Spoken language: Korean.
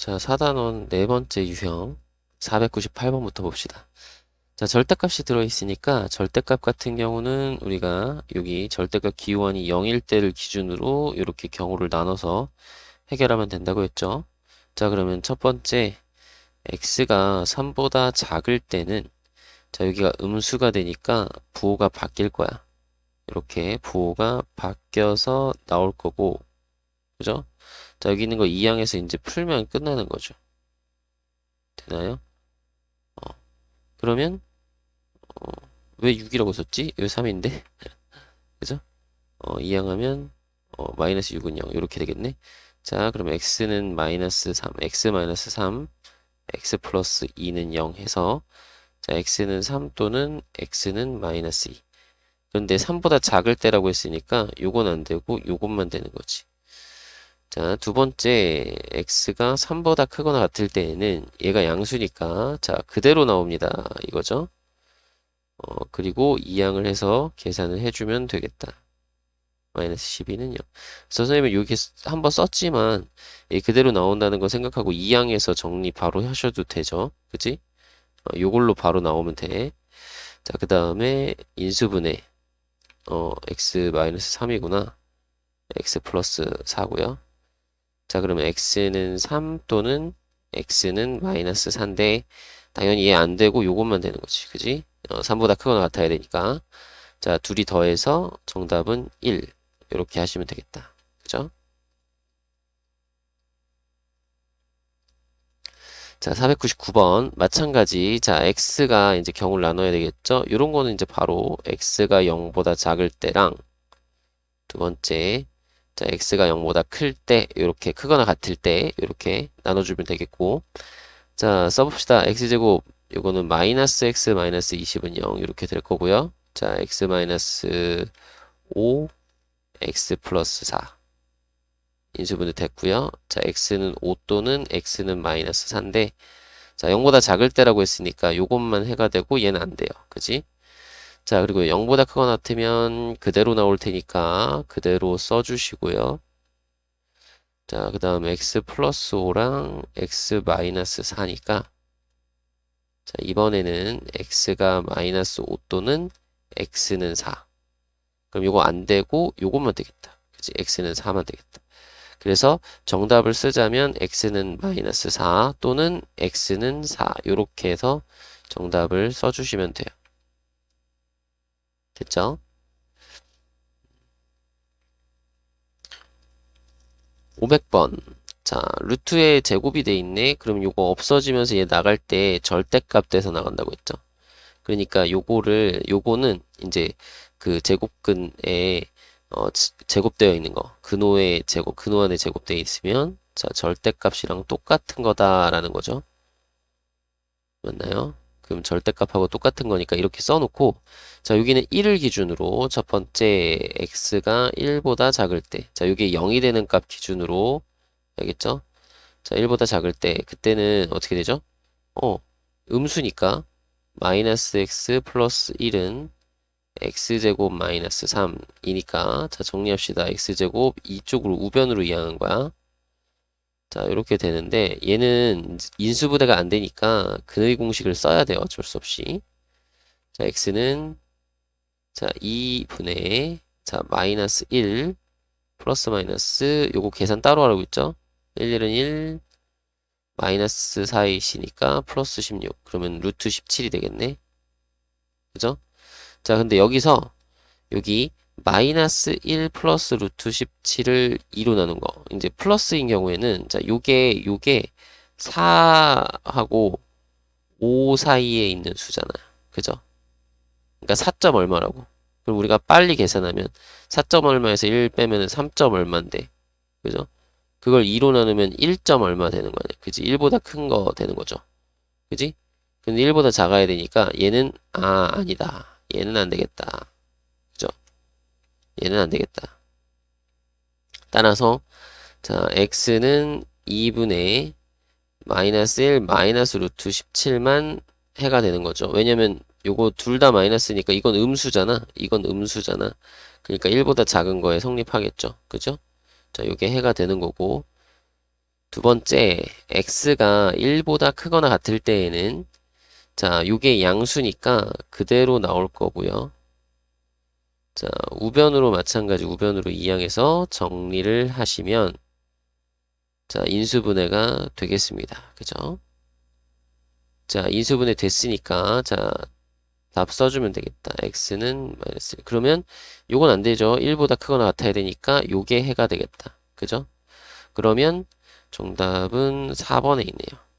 자, 4단원 네 번째 유형 498번부터 봅시다. 자, 절대값이 들어있으니까 절대값 같은 경우는 우리가 여기 절대값 기호환이 0일 때를 기준으로 이렇게 경우를 나눠서 해결하면 된다고 했죠. 자, 그러면 첫 번째 x가 3보다 작을 때는 자, 여기가 음수가 되니까 부호가 바뀔 거야. 이렇게 부호가 바뀌어서 나올 거고 그죠? 자, 여기 있는 거 2항에서 이제 풀면 끝나는 거죠. 되나요? 어. 그러면 어, 왜 6이라고 썼지? 왜 3인데? 그죠? 어, 2항 하면 어, 마이너스 6은 0 이렇게 되겠네. 자, 그럼 x는 마이너스 3, x 마이너스 3, x 플러스 2는 0 해서 자, x는 3 또는 x는 마이너스 2. 그런데 3보다 작을 때라고 했으니까 요건 안 되고 요것만 되는 거지. 자, 두 번째 x가 3보다 크거나 같을 때에는 얘가 양수니까 자, 그대로 나옵니다. 이거죠. 어, 그리고 2항을 해서 계산을 해주면 되겠다. 마이너스 12는 0. 그래서 선생님은 여기 한번 썼지만 얘 그대로 나온다는 거 생각하고 2항에서 정리 바로 하셔도 되죠. 그치? 어, 요걸로 바로 나오면 돼. 자, 그 다음에 인수분해. 어, x 마이너스 3이구나. x 플러스 4고요. 자, 그러면 x는 3 또는 x는 마이너스 4인데 당연히 얘 안 되고 요것만 되는 거지. 그지? 어, 3보다 크거나 같아야 되니까. 자, 둘이 더해서 정답은 1. 이렇게 하시면 되겠다. 그죠? 자, 499번. 마찬가지. 자, x가 이제 경우를 나눠야 되겠죠? 요런 거는 이제 바로 x가 0보다 작을 때랑 두 번째. 자, x가 0보다 클 때, 이렇게 크거나 같을 때, 이렇게 나눠주면 되겠고. 자, 써봅시다. x제곱, 요거는 마이너스 x 마이너스 20은 0, 이렇게 될 거고요. 자, x 마이너스 5, x 플러스 4. 인수분해 됐고요. 자, x는 5 또는 x는 마이너스 4인데, 자, 0보다 작을 때라고 했으니까 요것만 해가 되고 얘는 안 돼요. 그지? 자, 그리고 0보다 크거나 같으면 그대로 나올 테니까 그대로 써주시고요. 자, 그 다음 x 플러스 5랑 x 마이너스 4니까 자, 이번에는 x가 마이너스 5 또는 x는 4. 그럼 요거 안 되고 요것만 되겠다. 그치? x는 4만 되겠다. 그래서 정답을 쓰자면 x는 마이너스 4 또는 x는 4 이렇게 해서 정답을 써주시면 돼요. 됐죠? (500번) 자 루트에 제곱이 돼 있네. 그럼 요거 없어지면서 얘 나갈 때 절대값 돼서 나간다고 했죠? 그러니까 요거를 요거는 이제 그 제곱근에 어, 제곱되어 있는 거. 근호의 제곱 근호 안에 제곱되어 있으면 자 절대값이랑 똑같은 거다라는 거죠? 맞나요? 그럼 절대값하고 똑같은 거니까 이렇게 써놓고 자 여기는 1을 기준으로 첫 번째 x가 1보다 작을 때자 여기 0이 되는 값 기준으로 알겠죠? 자 1보다 작을 때 그때는 어떻게 되죠? 어 음수니까 마이너스 x 플러스 1은 x제곱 마이너스 3이니까 자 정리합시다 x제곱 이쪽으로 우변으로 이항한 거야 자 이렇게 되는데 얘는 인수분해가 안 되니까 근의 공식을 써야 돼요. 어쩔 수 없이. 자 x는 자 2분의 자 마이너스 1 플러스 마이너스 요거 계산 따로 하라고 있죠? 1, 1은 1 마이너스 4이시니까 플러스 16 그러면 루트 17이 되겠네. 그죠? 자 근데 여기서 여기 마이너스 1 플러스 루트 17을 2로 나눈 거. 이제 플러스인 경우에는 자, 요게 요게 4하고 5 사이에 있는 수잖아요. 그죠? 그러니까 4점 얼마라고. 그럼 우리가 빨리 계산하면 4점 얼마에서 1 빼면은 3점 얼마인데. 그죠? 그걸 2로 나누면 1점 얼마 되는 거네. 그지? 1보다 큰 거 되는 거죠. 그지? 근데 1보다 작아야 되니까 얘는 아, 아니다. 얘는 안 되겠다. 얘는 안 되겠다. 따라서 자 x는 2분의 마이너스 1 마이너스 루트 17만 해가 되는 거죠. 왜냐면 요거 둘 다 마이너스니까 이건 음수잖아. 이건 음수잖아. 그러니까 1보다 작은 거에 성립하겠죠. 그죠? 자, 요게 해가 되는 거고 두 번째, x가 1보다 크거나 같을 때에는 자, 요게 양수니까 그대로 나올 거고요. 자, 우변으로 마찬가지 우변으로 이항해서 정리를 하시면 자, 인수분해가 되겠습니다. 그죠? 자, 인수분해 됐으니까 자, 답 써주면 되겠다. x는 마이너스. 그러면 요건 안 되죠. 1보다 크거나 같아야 되니까 요게 해가 되겠다. 그죠? 그러면 정답은 4번에 있네요.